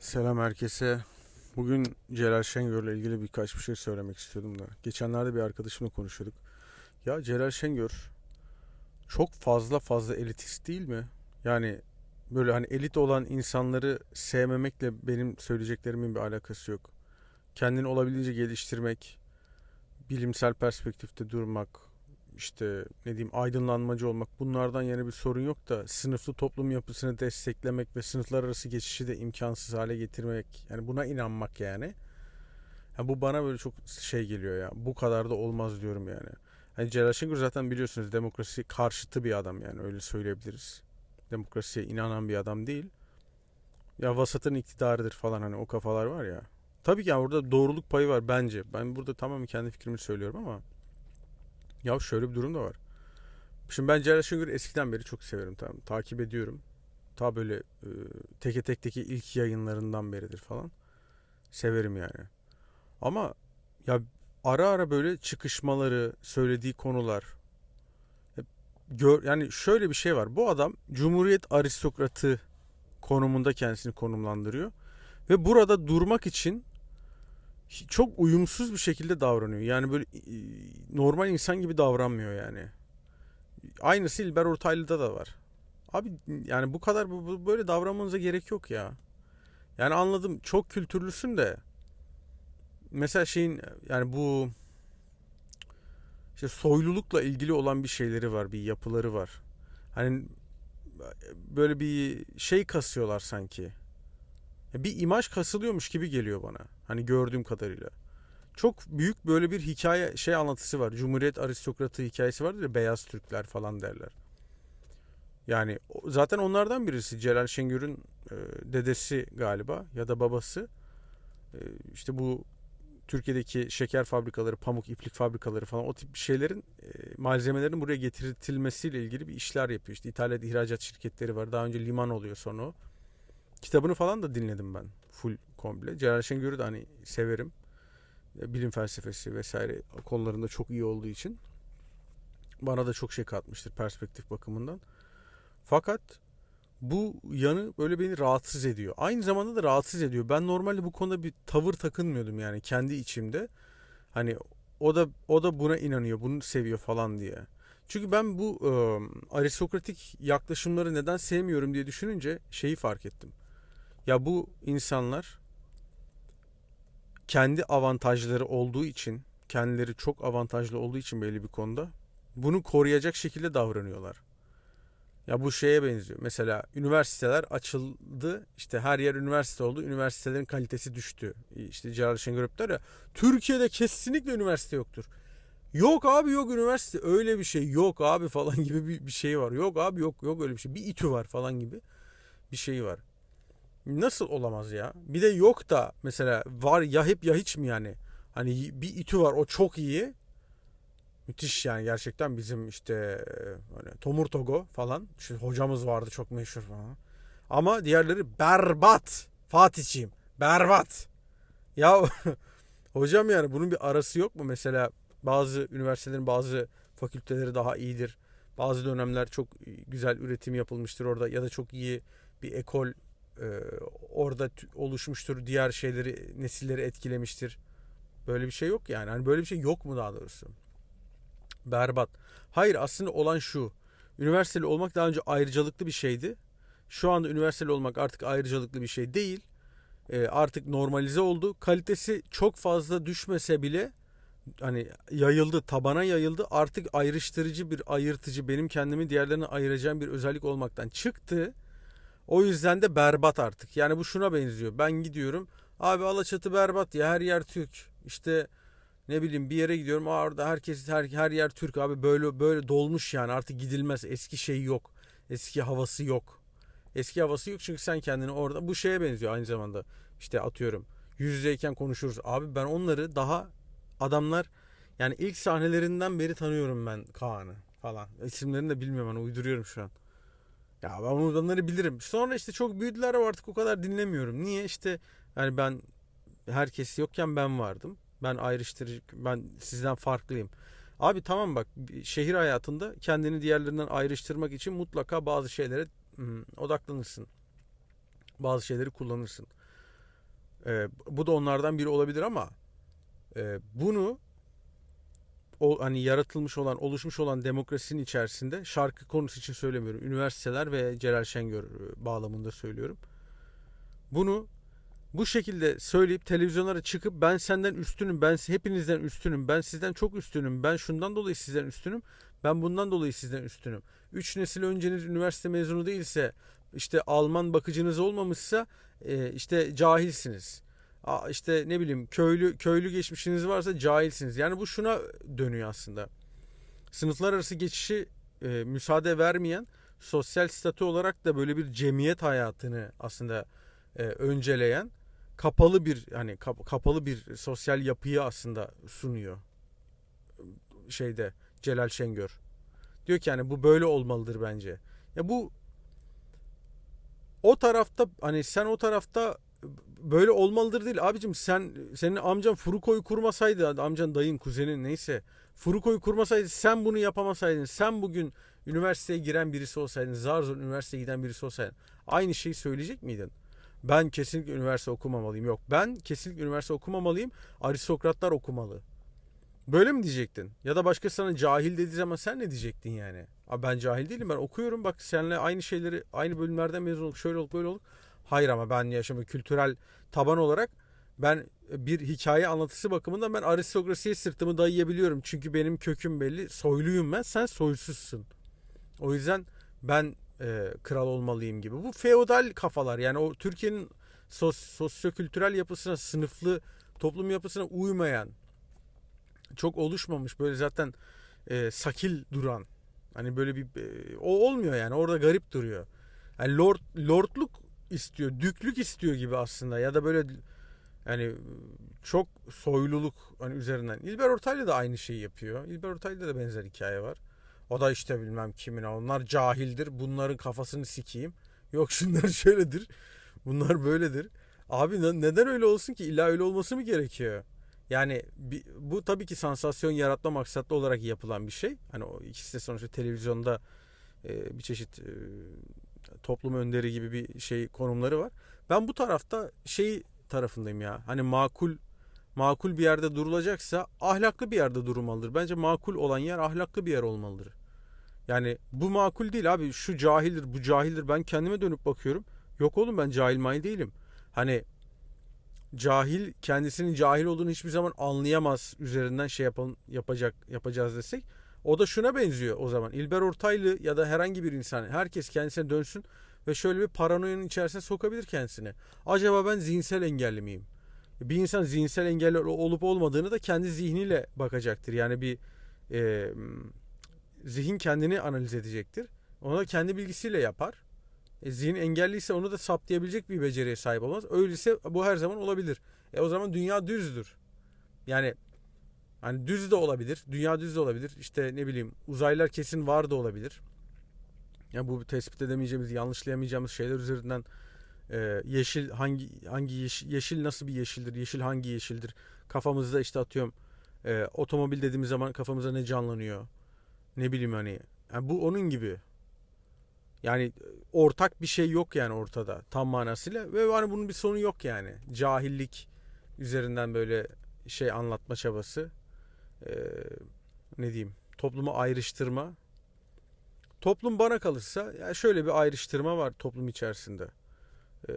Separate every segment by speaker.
Speaker 1: Selam herkese. Bugün Celal Şengör'le ilgili birkaç bir şey söylemek istiyordum da. Geçenlerde bir arkadaşımla konuşuyorduk. Ya Celal Şengör çok fazla fazla elitist değil mi? Yani böyle hani elit olan insanları sevmemekle benim söyleyeceklerimin bir alakası yok. Kendini olabildiğince geliştirmek, bilimsel perspektifte durmak, işte ne diyeyim aydınlanmacı olmak bunlardan yana bir sorun yok da sınıflı toplum yapısını desteklemek ve sınıflar arası geçişi de imkansız hale getirmek yani buna inanmak yani. Ha, bu bana böyle çok şey geliyor ya. Bu kadar da olmaz diyorum yani. Hani Celal Şengör zaten biliyorsunuz demokrasi karşıtı bir adam yani öyle söyleyebiliriz. Demokrasiye inanan bir adam değil. Ya vasatın iktidarıdır falan hani o kafalar var ya. Tabii ki yani orada doğruluk payı var bence. Ben burada tamamen kendi fikrimi söylüyorum ama ya şöyle bir durum da var. Şimdi ben Celal Şengör'ü eskiden beri çok severim tamam. Takip ediyorum. Ta böyle e, teke tekteki ilk yayınlarından beridir falan. Severim yani. Ama ya ara ara böyle çıkışmaları, söylediği konular gör yani şöyle bir şey var. Bu adam Cumhuriyet aristokratı konumunda kendisini konumlandırıyor ve burada durmak için çok uyumsuz bir şekilde davranıyor. Yani böyle normal insan gibi davranmıyor yani. Aynısı İlber Ortaylı'da da var. Abi yani bu kadar böyle davranmanıza gerek yok ya. Yani anladım çok kültürlüsün de mesela şeyin yani bu işte soylulukla ilgili olan bir şeyleri var, bir yapıları var. Hani böyle bir şey kasıyorlar sanki. Bir imaj kasılıyormuş gibi geliyor bana. Hani gördüğüm kadarıyla. Çok büyük böyle bir hikaye şey anlatısı var. Cumhuriyet aristokratı hikayesi vardır ya beyaz Türkler falan derler. Yani zaten onlardan birisi Celal Şengör'ün e, dedesi galiba ya da babası. E, işte bu Türkiye'deki şeker fabrikaları, pamuk, iplik fabrikaları falan o tip şeylerin e, malzemelerin buraya getirilmesiyle ilgili bir işler yapıyor. İşte ithalat ihracat şirketleri var. Daha önce liman oluyor sonra o. Kitabını falan da dinledim ben full komple. Celal Şengör'ü de hani severim. Bilim felsefesi vesaire konularında çok iyi olduğu için bana da çok şey katmıştır perspektif bakımından. Fakat bu yanı böyle beni rahatsız ediyor. Aynı zamanda da rahatsız ediyor. Ben normalde bu konuda bir tavır takınmıyordum yani kendi içimde. Hani o da o da buna inanıyor, bunu seviyor falan diye. Çünkü ben bu e, aristokratik yaklaşımları neden sevmiyorum diye düşününce şeyi fark ettim. Ya bu insanlar kendi avantajları olduğu için, kendileri çok avantajlı olduğu için belli bir konuda bunu koruyacak şekilde davranıyorlar. Ya bu şeye benziyor. Mesela üniversiteler açıldı. işte her yer üniversite oldu. Üniversitelerin kalitesi düştü. İşte Celal Şengör hep der ya Türkiye'de kesinlikle üniversite yoktur. Yok abi yok üniversite öyle bir şey yok abi falan gibi bir, bir şey var. Yok abi yok yok öyle bir şey. Bir İTÜ var falan gibi bir şey var. Nasıl olamaz ya? Bir de yok da mesela var ya hep ya hiç mi yani? Hani bir İTÜ var o çok iyi. Müthiş yani gerçekten bizim işte e, hani Tomur Togo falan. İşte hocamız vardı çok meşhur falan. Ama diğerleri berbat. Fatihçiyim. Berbat. Ya hocam yani bunun bir arası yok mu? Mesela bazı üniversitelerin bazı fakülteleri daha iyidir. Bazı dönemler çok güzel üretim yapılmıştır orada ya da çok iyi bir ekol e, orada t- oluşmuştur. Diğer şeyleri nesilleri etkilemiştir. Böyle bir şey yok yani. Hani böyle bir şey yok mu daha doğrusu? Berbat. Hayır aslında olan şu. Üniversiteli olmak daha önce ayrıcalıklı bir şeydi. Şu anda üniversiteli olmak artık ayrıcalıklı bir şey değil. Ee, artık normalize oldu. Kalitesi çok fazla düşmese bile hani yayıldı, tabana yayıldı. Artık ayrıştırıcı bir ayırtıcı, benim kendimi diğerlerine ayıracağım bir özellik olmaktan çıktı. O yüzden de berbat artık. Yani bu şuna benziyor. Ben gidiyorum. Abi Alaçatı berbat ya her yer Türk. İşte ne bileyim bir yere gidiyorum. Orada herkes her, her yer Türk abi böyle böyle dolmuş yani artık gidilmez. Eski şey yok. Eski havası yok. Eski havası yok çünkü sen kendini orada bu şeye benziyor aynı zamanda. İşte atıyorum yüz yüzeyken konuşuruz. Abi ben onları daha adamlar yani ilk sahnelerinden beri tanıyorum ben Kaan'ı falan. İsimlerini de bilmiyorum ben uyduruyorum şu an. Ya ben onları bilirim. Sonra işte çok büyüdüler artık o kadar dinlemiyorum. Niye? İşte yani ben herkes yokken ben vardım. Ben ayrıştırıcı, ben sizden farklıyım. Abi tamam bak şehir hayatında kendini diğerlerinden ayrıştırmak için mutlaka bazı şeylere hmm, odaklanırsın. Bazı şeyleri kullanırsın. E, bu da onlardan biri olabilir ama e, bunu o hani yaratılmış olan, oluşmuş olan demokrasinin içerisinde şarkı konusu için söylemiyorum. Üniversiteler ve Celal Şengör e, bağlamında söylüyorum. Bunu bu şekilde söyleyip televizyonlara çıkıp ben senden üstünüm, ben hepinizden üstünüm, ben sizden çok üstünüm, ben şundan dolayı sizden üstünüm, ben bundan dolayı sizden üstünüm. Üç nesil önceniz üniversite mezunu değilse, işte Alman bakıcınız olmamışsa e, işte cahilsiniz. İşte ne bileyim köylü köylü geçmişiniz varsa cahilsiniz. Yani bu şuna dönüyor aslında. Sınıflar arası geçişi e, müsaade vermeyen sosyal statü olarak da böyle bir cemiyet hayatını aslında e, önceleyen kapalı bir hani kap- kapalı bir sosyal yapıyı aslında sunuyor. Şeyde Celal Şengör. Diyor ki yani bu böyle olmalıdır bence. Ya bu o tarafta hani sen o tarafta böyle olmalıdır değil abicim sen senin amcan Furuko'yu kurmasaydı amcan dayın kuzenin neyse Furuko'yu kurmasaydı sen bunu yapamasaydın sen bugün üniversiteye giren birisi olsaydın zar zor üniversiteye giden birisi olsaydın aynı şeyi söyleyecek miydin? Ben kesinlikle üniversite okumamalıyım. Yok ben kesinlikle üniversite okumamalıyım. Aristokratlar okumalı. Böyle mi diyecektin? Ya da başka sana cahil dediği zaman sen ne diyecektin yani? Abi ben cahil değilim ben okuyorum bak seninle aynı şeyleri aynı bölümlerden mezun olduk şöyle olduk böyle olduk. Hayır ama ben yaşamı kültürel taban olarak ben bir hikaye anlatısı bakımından ben aristokrasiye sırtımı dayayabiliyorum. Çünkü benim köküm belli. Soyluyum ben. Sen soysuzsun. O yüzden ben e, kral olmalıyım gibi. Bu feodal kafalar. Yani o Türkiye'nin sos, sosyokültürel yapısına, sınıflı toplum yapısına uymayan çok oluşmamış böyle zaten e, sakil duran hani böyle bir e, o olmuyor yani orada garip duruyor. Yani lord lordluk istiyor, düklük istiyor gibi aslında ya da böyle yani çok soyluluk hani üzerinden. İlber Ortaylı da aynı şeyi yapıyor. İlber Ortaylı'da da benzer hikaye var. O da işte bilmem kimin onlar cahildir. Bunların kafasını sikeyim. Yok şunlar şöyledir. Bunlar böyledir. Abi neden öyle olsun ki? İlla öyle olması mı gerekiyor? Yani bu tabii ki sansasyon yaratma maksatlı olarak yapılan bir şey. Hani o ikisi de sonuçta televizyonda bir çeşit toplum önderi gibi bir şey konumları var. Ben bu tarafta şey tarafındayım ya. Hani makul makul bir yerde durulacaksa ahlaklı bir yerde durulmalıdır. Bence makul olan yer ahlaklı bir yer olmalıdır. Yani bu makul değil abi. Şu cahildir, bu cahildir. Ben kendime dönüp bakıyorum. Yok oğlum ben cahil may değilim. Hani cahil kendisinin cahil olduğunu hiçbir zaman anlayamaz üzerinden şey yapalım, yapacak yapacağız desek o da şuna benziyor o zaman. İlber Ortaylı ya da herhangi bir insan herkes kendisine dönsün ve şöyle bir paranoyanın içerisine sokabilir kendisini. Acaba ben zihinsel engelli miyim? Bir insan zihinsel engelli olup olmadığını da kendi zihniyle bakacaktır. Yani bir e, zihin kendini analiz edecektir. Onu da kendi bilgisiyle yapar. E, zihin engelliyse onu da saptayabilecek bir beceriye sahip olmaz. Öyleyse bu her zaman olabilir. E o zaman dünya düzdür. Yani hani düz de olabilir. Dünya düz de olabilir. İşte ne bileyim uzaylılar kesin var da olabilir. Ya yani bu tespit edemeyeceğimiz, yanlışlayamayacağımız şeyler üzerinden e, yeşil hangi hangi yeşil, yeşil nasıl bir yeşildir? Yeşil hangi yeşildir? Kafamızda işte atıyorum e, otomobil dediğimiz zaman kafamıza ne canlanıyor? Ne bileyim hani. Yani bu onun gibi. Yani ortak bir şey yok yani ortada tam manasıyla ve hani bunun bir sonu yok yani. Cahillik üzerinden böyle şey anlatma çabası. Ee, ne diyeyim? Toplumu ayrıştırma. Toplum bana kalırsa yani şöyle bir ayrıştırma var toplum içerisinde. Ee,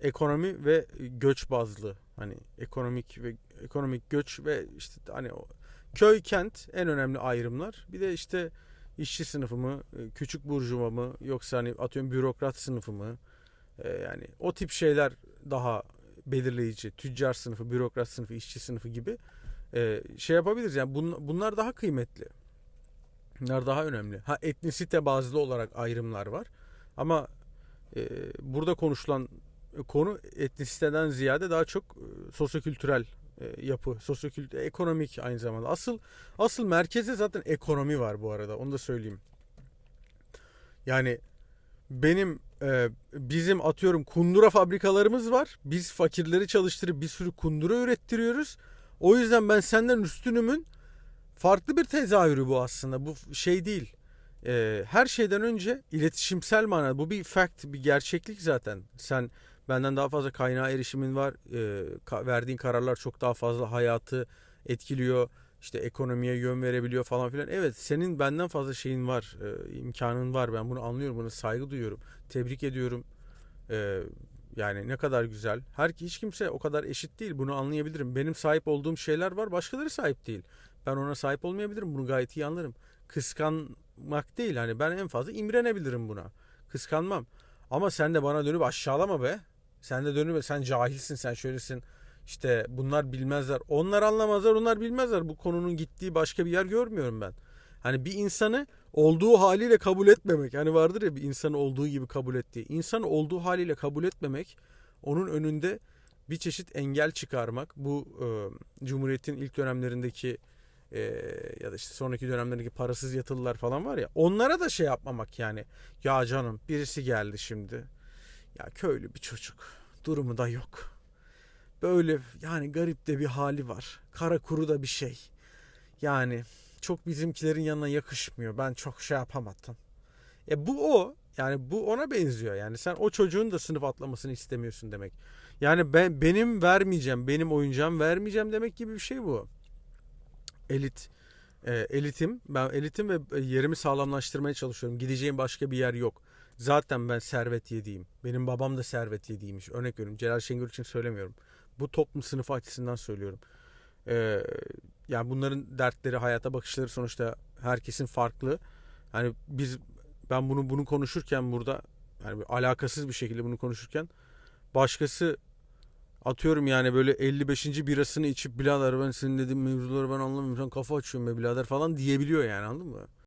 Speaker 1: ekonomi ve göç bazlı. Hani ekonomik ve ekonomik göç ve işte hani o köy kent en önemli ayrımlar. Bir de işte işçi sınıfı mı, e, küçük burjuva mı yoksa hani atıyorum bürokrat sınıfı mı? Ee, yani o tip şeyler daha belirleyici. Tüccar sınıfı, bürokrat sınıfı, işçi sınıfı gibi ee, şey yapabiliriz. Yani bun, bunlar daha kıymetli. Bunlar daha önemli. Ha etnisite bazlı olarak ayrımlar var. Ama e, burada konuşulan konu etnisiteden ziyade daha çok e, sosyokültürel e, yapı, sosyokültür, ekonomik aynı zamanda. Asıl asıl merkezde zaten ekonomi var bu arada. Onu da söyleyeyim. Yani benim e, bizim atıyorum kundura fabrikalarımız var. Biz fakirleri çalıştırıp bir sürü kundura ürettiriyoruz. O yüzden ben senden üstünümün farklı bir tezahürü bu aslında. Bu şey değil. E, her şeyden önce iletişimsel manada bu bir fact, bir gerçeklik zaten. Sen Benden daha fazla kaynağa erişimin var. Ee, ka- verdiğin kararlar çok daha fazla hayatı etkiliyor. İşte ekonomiye yön verebiliyor falan filan. Evet senin benden fazla şeyin var. e, imkanın var. Ben bunu anlıyorum. Buna saygı duyuyorum. Tebrik ediyorum. Ee, yani ne kadar güzel. Her hiç kimse o kadar eşit değil. Bunu anlayabilirim. Benim sahip olduğum şeyler var. Başkaları sahip değil. Ben ona sahip olmayabilirim. Bunu gayet iyi anlarım. Kıskanmak değil. Hani ben en fazla imrenebilirim buna. Kıskanmam. Ama sen de bana dönüp aşağılama be. Sen de dönüp sen cahilsin, sen şöylesin. İşte bunlar bilmezler. Onlar anlamazlar, onlar bilmezler. Bu konunun gittiği başka bir yer görmüyorum ben. Hani bir insanı olduğu haliyle kabul etmemek. Hani vardır ya bir insanı olduğu gibi kabul ettiği. İnsanı olduğu haliyle kabul etmemek onun önünde bir çeşit engel çıkarmak. Bu e, Cumhuriyet'in ilk dönemlerindeki e, ya da işte sonraki dönemlerindeki parasız yatılılar falan var ya. Onlara da şey yapmamak yani. Ya canım birisi geldi şimdi. Ya köylü bir çocuk. Durumu da yok. Böyle yani garip de bir hali var. Kara kuru da bir şey. Yani çok bizimkilerin yanına yakışmıyor. Ben çok şey yapamadım. E bu o. Yani bu ona benziyor. Yani sen o çocuğun da sınıf atlamasını istemiyorsun demek. Yani ben benim vermeyeceğim, benim oyuncağım vermeyeceğim demek gibi bir şey bu. Elit e, elitim. Ben elitim ve e, yerimi sağlamlaştırmaya çalışıyorum. Gideceğim başka bir yer yok. Zaten ben servet yediğim. Benim babam da servet yediğiymiş. Örnek veriyorum. Celal Şengör için söylemiyorum. Bu toplum sınıfı açısından söylüyorum. Ee, yani bunların dertleri, hayata bakışları sonuçta herkesin farklı. Hani biz ben bunu bunu konuşurken burada yani alakasız bir şekilde bunu konuşurken başkası atıyorum yani böyle 55. birasını içip birader ben senin dediğin mevzuları ben anlamıyorum sen kafa açıyorsun be birader falan diyebiliyor yani anladın mı?